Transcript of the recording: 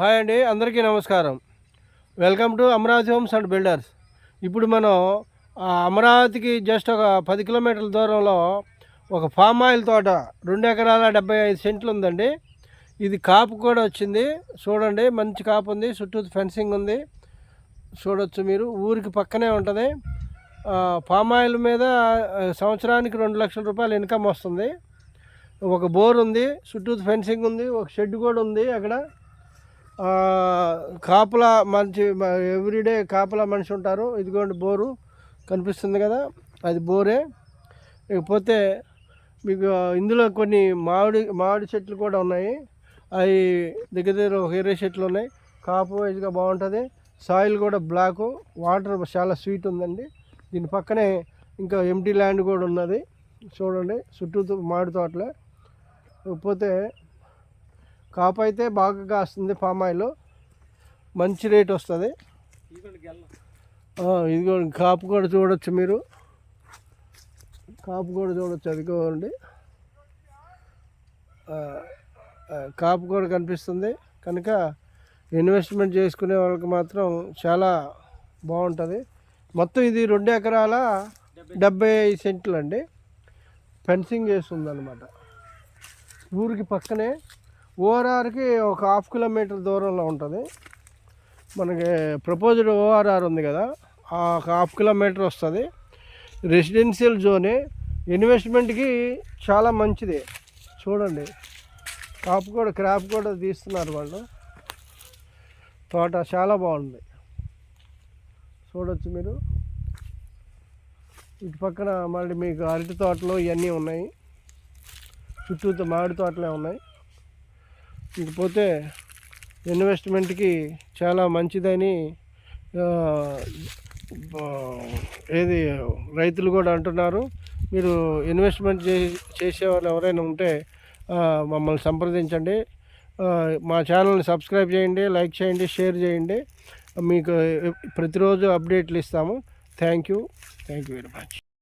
Hi అండి అందరికీ నమస్కారం. Welcome to Amaravati homes and builders. ఇప్పుడు మనం అమరావతికి జస్ట్ ఒక పది కిలోమీటర్ల దూరంలో ఒక ఫామ్ ఆయిల్ తోట రెండు ఎకరాల డెబ్బై ఐదు సెంట్లు ఉందండి. ఇది కాపు కూడా వచ్చింది. చూడండి మంచి కాపు ఉంది చుట్టూ ఫెన్సింగ్ ఉంది. చూడొచ్చు మీరు ఊరికి పక్కనే ఉంటుంది. ఫామ్ ఆయిల్ మీద సంవత్సరానికి రెండు లక్షల రూపాయలు ఇన్కమ్ వస్తుంది. ఒక బోర్ ఉంది చుట్టూ ఫెన్సింగ్ ఉంది ఒక షెడ్ కూడా ఉంది అక్కడ. కాపలా మంచి ఎవ్రీడే కాపలా మనిషి ఉంటారు. ఇదిగోండి బోరు కనిపిస్తుంది కదా అది బోరే. ఇకపోతే మీకు ఇందులో కొన్ని మామిడి మామిడి చెట్లు కూడా ఉన్నాయి. అవి దగ్గర దగ్గర ఒక ఇరవై చెట్లు ఉన్నాయి. కాపు వైజ్గా బాగుంటుంది. సాయిల్ కూడా బ్లాకు. వాటర్ చాలా స్వీట్ ఉందండి. దీని పక్కనే ఇంకా ఎంటీ ల్యాండ్ కూడా ఉన్నది. చూడండి చుట్టూ మామిడి తోటలే. ఇకపోతే కాపు అయితే బాగా కాస్తుంది పామ్ ఆయిల్. మంచి రేట్ వస్తుంది. ఇదిగో కాపు కూడా చూడొచ్చు మీరు. కాపు కూడా చూడొచ్చు అదిగోండి కాపు కూడా కనిపిస్తుంది. కనుక ఇన్వెస్ట్మెంట్ చేసుకునే వాళ్ళకి మాత్రం చాలా బాగుంటుంది. మొత్తం ఇది రెండు ఎకరాల డెబ్బై ఐదు సెంట్లు అండి. ఫెన్సింగ్ చేస్తుంది అనమాట ఊరికి పక్కనే ఓఆర్ఆర్కి ఒక హాఫ్ కిలోమీటర్ దూరంలో ఉంటుంది. మనకి ప్రపోజ్డ్ ఓఆర్ఆర్ ఉంది కదా ఆ ఒక హాఫ్ కిలోమీటర్ వస్తుంది. రెసిడెన్షియల్ జోనే ఇన్వెస్ట్మెంట్కి చాలా మంచిది. చూడండి కాపు కూడా క్రాప్ కూడా తీస్తున్నారు వాళ్ళు. తోట చాలా బాగుంది. చూడొచ్చు మీరు. ఇటు పక్కన మళ్ళీ మీకు అరటి తోటలు ఇవన్నీ ఉన్నాయి. చుట్టూతో మామిడి తోటలే ఉన్నాయి. ఇకపోతే ఇన్వెస్ట్మెంట్కి చాలా మంచిదని ఏది రైతులు కూడా అంటున్నారు. మీరు ఇన్వెస్ట్మెంట్ చే చేసే వాళ్ళు ఎవరైనా ఉంటే మమ్మల్ని సంప్రదించండి. మా ఛానల్ని సబ్స్క్రైబ్ చేయండి లైక్ చేయండి షేర్ చేయండి. మీకు ప్రతిరోజు అప్డేట్లు ఇస్తాము. Thank you. Thank you very much.